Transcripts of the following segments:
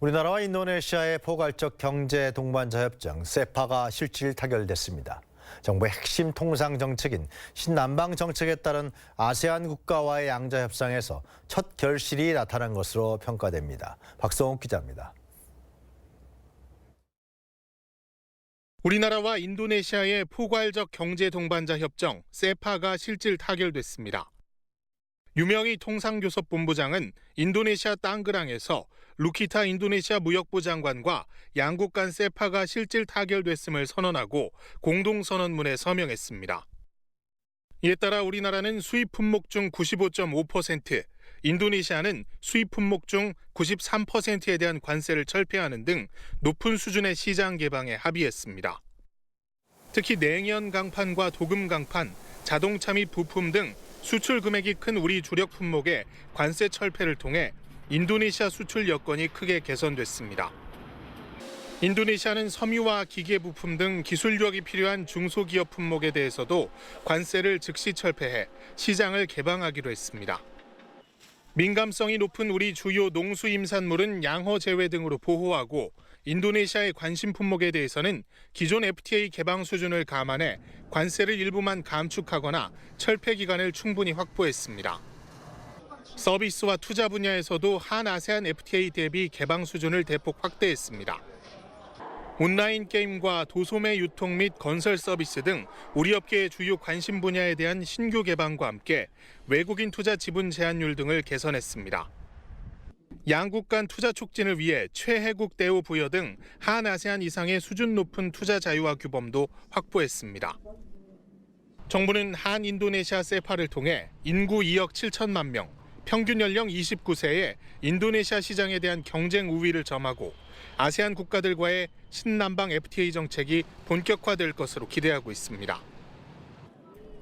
우리나라와 인도네시아의 포괄적 경제 동반자 협정 세파가 실질 타결됐습니다. 정부의 핵심 통상 정책인 신남방 정책에 따른 아세안 국가와의 양자 협상에서 첫 결실이 나타난 것으로 평가됩니다. 박성욱 기자입니다. 우리나라와 인도네시아의 포괄적 경제 동반자 협정 세파가 실질 타결됐습니다. 유명희 통상교섭본부장은 인도네시아 땅그랑에서 루키타 인도네시아 무역부 장관과 양국 간 세파가 실질 타결됐음을 선언하고 공동선언문에 서명했습니다. 이에 따라 우리나라는 수입 품목 중 95.5%, 인도네시아는 수입 품목 중 93%에 대한 관세를 철폐하는 등 높은 수준의 시장 개방에 합의했습니다. 특히 냉연 강판과 도금 강판, 자동차 및 부품 등 수출 금액이 큰 우리 주력 품목의 관세 철폐를 통해 인도네시아 수출 여건이 크게 개선됐습니다. 인도네시아는 섬유와 기계 부품 등 기술력이 필요한 중소기업 품목에 대해서도 관세를 즉시 철폐해 시장을 개방하기로 했습니다. 민감성이 높은 우리 주요 농수임산물은 양호 제외 등으로 보호하고 인도네시아의 관심 품목에 대해서는 기존 FTA 개방 수준을 감안해 관세를 일부만 감축하거나 철폐 기간을 충분히 확보했습니다. 서비스와 투자 분야에서도 한 아세안 FTA 대비 개방 수준을 대폭 확대했습니다. 온라인 게임과 도소매 유통 및 건설 서비스 등 우리 업계의 주요 관심 분야에 대한 신규 개방과 함께 외국인 투자 지분 제한율 등을 개선했습니다. 양국 간 투자 촉진을 위해 최혜국 대우 부여 등 한 아세안 이상의 수준 높은 투자 자유화 규범도 확보했습니다. 정부는 한 인도네시아 세파를 통해 인구 2억 7천만 명, 평균 연령 29세의 인도네시아 시장에 대한 경쟁 우위를 점하고 아세안 국가들과의 신남방 FTA 정책이 본격화될 것으로 기대하고 있습니다.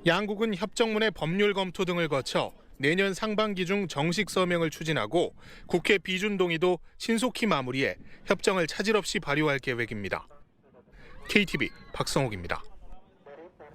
양국은 협정문의 법률 검토 등을 거쳐 내년 상반기 중 정식 서명을 추진하고 국회 비준 동의도 신속히 마무리해 협정을 차질 없이 발효할 계획입니다. KTV 박성욱입니다.